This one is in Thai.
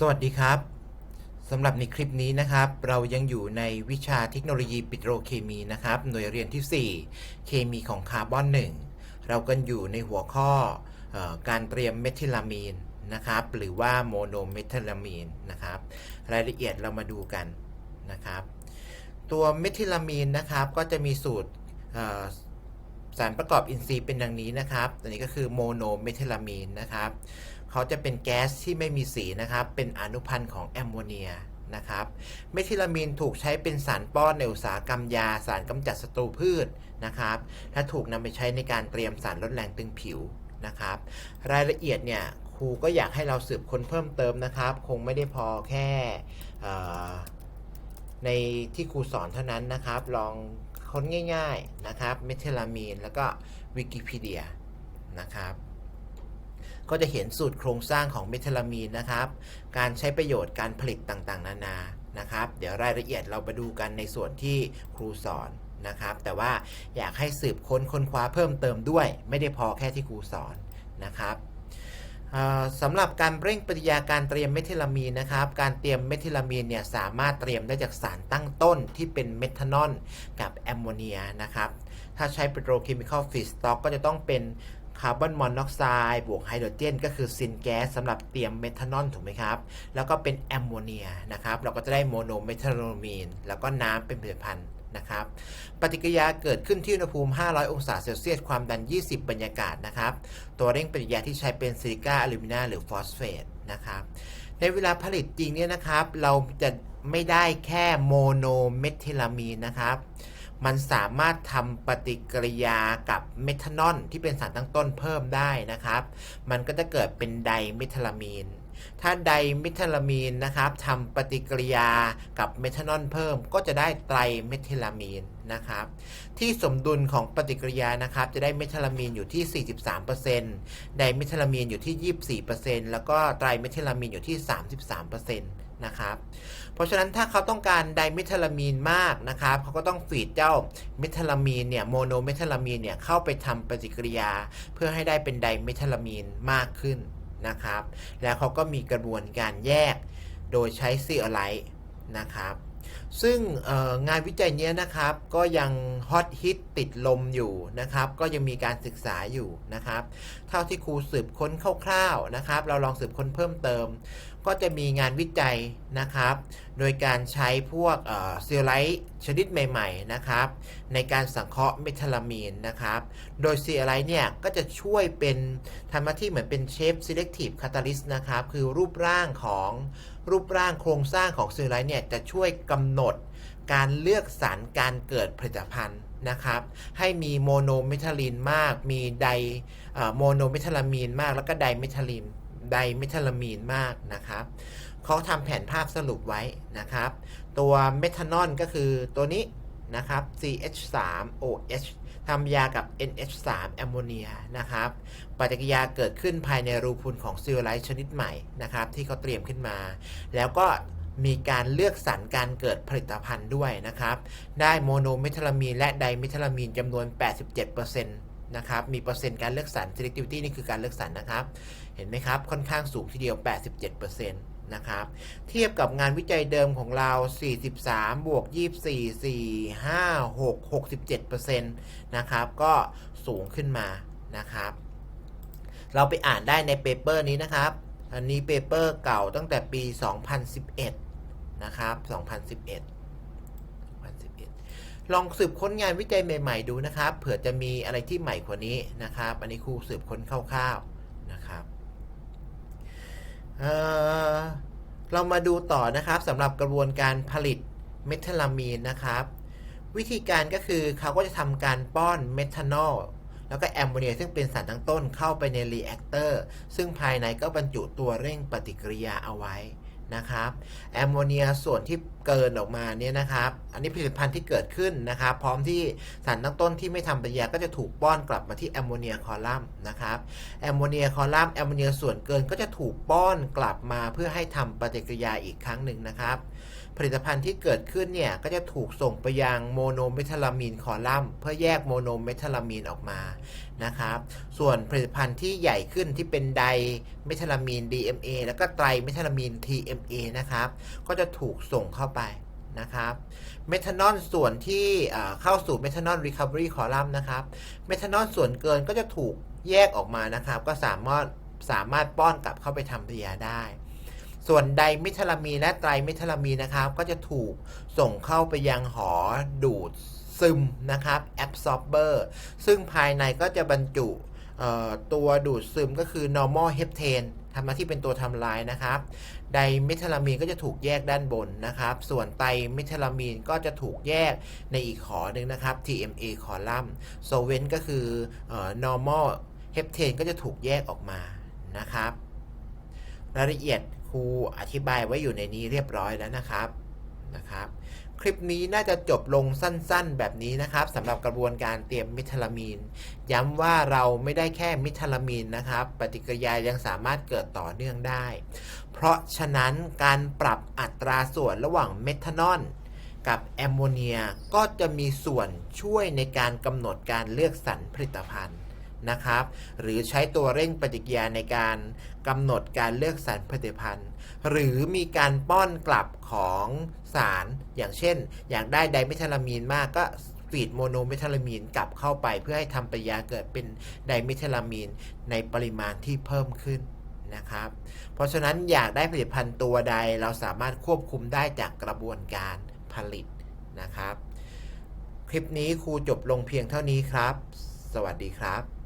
สวัสดีครับสำหรับในคลิปนี้นะครับ เรายังอยู่ในวิชาเทคโนโลยีปิโตรเคมีนะครับ หน่วยเรียนที่ 4 เคมีของคาร์บอน 1 เรากันอยู่ในหัวข้ออการเตรียมเมทิลามีนนะครับ หรือว่าโมโนเมทิลามีนนะครับ รายละเอียดเรามาดูกันนะครับ ตัวเมทิลามีนนะครับก็จะมีสูตร สารประกอบอินทรีย์เป็นดังนี้นะครับตัวนี้ก็คือโมโนเมทิลามีนนะครับเขาจะเป็นแก๊สที่ไม่มีสีนะครับ เป็นอนุพันธ์ของแอมโมเนียนะครับ เมทิลามีนถูกใช้เป็นสารป้อนในอุตสาหกรรมยาสารกำจัดศัตรูพืชนะครับ และถูกนำไปใช้ในการเตรียมสารลดแรงตึงผิวนะครับ รายละเอียดเนี่ยครูก็อยากให้เราสืบค้นเพิ่มเติมนะครับ คงไม่ได้พอแค่ในที่ครูสอนเท่านั้นนะครับ ลอง ค้นง่าย ๆนะครับเมทิลามีนแล้วก็วิกิพีเดียนะครับก็จะเห็นสูตรโครงสร้างของเมทิลามีนนะครับ การใช้ประโยชน์การผลิตต่างๆ นานา นะครับ เดี๋ยวรายละเอียดเราไปดูกันในส่วนที่ครูสอนนะครับ แต่ว่าอยากให้สืบค้นค้นคว้าเพิ่มเติมด้วย ไม่ได้พอแค่ที่ครูสอนนะครับ สำหรับการเร่งปฏิกิริยาการเตรียมเมทิลามีนนะครับ การเตรียมเมทิลามีนเนี่ยสามารถเตรียมได้จากสารตั้งต้นที่เป็นเมทานอลกับแอมโมเนียนะครับ ถ้าใช้เปโตรเคมีคอลฟีสต็อกก็จะต้องเป็นคาร์บอนมอนอกไซด์บวกไฮโดรเจน ก็คือซินแก๊สสำหรับเตรียมเมทานอลถูกไหมครับ แล้วก็เป็นแอมโมเนียนะครับ เราก็จะได้โมโนเมทานอลมีนแล้วก็น้ำเป็นผลิตภัณฑ์ นะครับ ปฏิกิริยาเกิดขึ้นที่อุณหภูมิ 500 องศาเซลเซียส ความดัน 20 บรรยากาศนะครับ ตัวเร่งปฏิกิริยาที่ใช้เป็นซิลิก้าอลูมิเนียมหรือฟอสเฟตนะครับ ในเวลาผลิตจริงเนี่ยนะครับ เราจะไม่ได้แค่โมโนเมทิลามีนนะครับมันสามารถทำปฏิกิริยากับเมทานอลที่เป็นสารตั้งต้นเพิ่มได้นะครับ มันก็จะเกิดเป็นไดเมทิลามีน ถ้าไดเมทิลามีนนะครับทำปฏิกิริยากับเมทานอลเพิ่ม ก็จะได้ไตรเมทิลามีนนะครับ ที่สมดุลของปฏิกิริยานะครับ จะได้เมทิลามีนอยู่ที่ 43%ไดเมทิลามีนอยู่ที่ 24%แล้วก็ไตรเมทิลามีนอยู่ที่ 33%นะครับ เพราะฉะนั้นถ้าเขาต้องการไดเมทิลามีนมากนะครับ เขาก็ต้องฟีดเจ้าเมทิลามีนเนี่ยโมโนเมทิลามีนเนี่ยเข้าไปทำปฏิกิริยา เพื่อให้ได้เป็นไดเมทิลามีนมากขึ้น นะครับ แล้วเขาก็มีกระบวนการแยกโดยใช้ซีอไลท์นะครับ ซึ่งงานวิจัยเนี้ยนะครับก็ยังฮอตฮิตติดลมอยู่นะครับก็ยังมีการศึกษาอยู่นะครับเท่าที่ครูสืบค้นคร่าวๆนะครับ เราลองสืบค้นเพิ่มเติม ก็จะมีงานวิจัยนะครับ โดยการใช้พวกเซียไลท์ชนิดใหม่ๆนะครับ ในการสังเคราะห์เมทาลามีนนะครับ โดยซีไลท์เนี่ยก็จะช่วยเป็นทำหน้าที่เหมือนเป็นเชฟ selective catalyst นะครับ คือรูปร่างของ รูปร่างโครงสร้างของซีไลท์เนี่ยจะช่วยกำหนดการเลือกสารการเกิดผลิตภัณฑ์นะครับให้มีโมโนเมทัลีนมาก มีไดโมโนเมทัลามีนมาก แล้วก็ไดเมทัลีนไดเมทัลามีนมากนะครับเขาทำแผนภาพสรุปไว้นะครับ ตัวเมทานอลก็คือตัวนี้ นะครับ CH3OH ทำยากับ NH3 แอมโมเนียนะครับ ปฏิกิริยาเกิดขึ้นภายในรูพุนของซิลไลท์ชนิดใหม่นะครับ ที่เขาเตรียมขึ้นมา แล้วก็มีการเลือกสรรการเกิดผลิตภัณฑ์ด้วยนะครับ ได้โมโนเมทาลามีนและไดเมทาลามีนจำนวน 87%นะครับ มีเปอร์เซ็นต์การเลือกสรร selectivity นี่คือการเลือกสรรนะครับ เห็นไหมครับ ค่อนข้างสูงทีเดียว 87% นะครับ เทียบกับงานวิจัยเดิมของเรา 43 บวก 24 4 5 6 67%นะครับ ก็สูงขึ้นมานะครับ เราไปอ่านได้ในเปเปอร์นี้นะครับ อันนี้เปเปอร์เก่าตั้งแต่ปี 2011 นะครับ 2011 2011ลองสืบค้นงานวิจัยใหม่ ๆ ดูนะครับ เผื่อจะมีอะไรที่ใหม่กว่านี้นะครับ อันนี้ครูสืบค้นคร่าวๆนะครับ เรามาดูต่อนะครับสำหรับกระบวนการผลิตเมทลามีนนะครับ วิธีการก็คือเขาก็จะทำการป้อนเมทานอลแล้วก็แอมโมเนียซึ่งเป็นสารตั้งต้นเข้าไปในรีแอคเตอร์ซึ่งภายในก็บรรจุตัวเร่งปฏิกิริยาเอาไว้ นะครับแอมโมเนียส่วนที่เกินออกมาเนี่ยนะครับ อันนี้ผลิตภัณฑ์ที่เกิดขึ้นนะครับ พร้อมที่สารตั้งต้นที่ไม่ทำปฏิกิริยาก็จะถูกป้อนกลับมาที่แอมโมเนียคอลัมน์นะครับแอมโมเนียคอลัมน์แอมโมเนียส่วนเกินก็จะถูกป้อนกลับมาเพื่อให้ทำปฏิกิริยาอีกครั้งหนึ่งนะครับ ผลิตภัณฑ์ที่เกิดขึ้นเนี่ย ก็จะถูกส่งไปยังโมโนเมทาลามีนคอลัมน์เพื่อแยกโมโนเมทาลามีนออกมานะครับ ส่วนผลิตภัณฑ์ที่ใหญ่ขึ้นที่เป็นไดเมทาลามีน DMA แล้วก็ไตรเมทาลามีน TMA นะครับ ก็จะถูกส่งเข้าไปนะครับเมทานอลส่วนที่เข้าสู่เมทานอลรีคา v บ r y คอลัมน์นะครับเมทานอลส่วนเกินก็จะถูกแยกออกมานะครับ ก็สามารถสามารถป้อนกลับเข้าไปทำปฏิกิริยาได้ ส่วนไดมิทาลามีนและไตรมิทาลามีนนะครับ ก็จะถูกส่งเข้าไปยังหอดูดซึมนะครับ absorber ซึ่งภายในก็จะบรรจุตัวดูดซึมก็คือ normal heptane ทำหน้าที่เป็นตัวทำลายนะครับ ไดมิทาลามีนก็จะถูกแยกด้านบนนะครับ ส่วนไตรมิทาลามีนก็จะถูกแยกในอีกขอหนึ่งนะครับ TMA คอลัมน์โซเวนก็คือเอ่อ normal heptane ก็จะถูกแยกออกมานะครับ รายละเอียด ครูอธิบายไว้อยู่ในนี้เรียบร้อยแล้วนะครับนะครับ คลิปนี้น่าจะจบลงสั้นๆ แบบนี้นะครับสำหรับกระบวนการเตรียมมิทลามีน ย้ำว่าเราไม่ได้แค่มิทลามีนนะครับ ปฏิกิริยายังสามารถเกิดต่อเนื่องได้ เพราะฉะนั้นการปรับอัตราส่วนระหว่างเมทานอลกับแอมโมเนียก็จะมีส่วนช่วยในการกำหนดการเลือกสรรผลิตภัณฑ์ นะครับ หรือใช้ตัวเร่งปฏิกิริยาในการกำหนดการเลือกสรรผลิตภัณฑ์ หรือมีการป้อนกลับของสารอย่างเช่น อยากได้ไดเมทาลามีนมากก็ฟีดโมโนเมทาลามีนกลับเข้าไปเพื่อให้ทำปฏิกิริยาเกิดเป็นไดเมทาลามีนในปริมาณที่เพิ่มขึ้นนะครับ เพราะฉะนั้นอยากได้ผลิตภัณฑ์ตัวใดเราสามารถควบคุมได้จากกระบวนการผลิตนะครับ คลิปนี้ครูจบลงเพียงเท่านี้ครับ สวัสดีครับ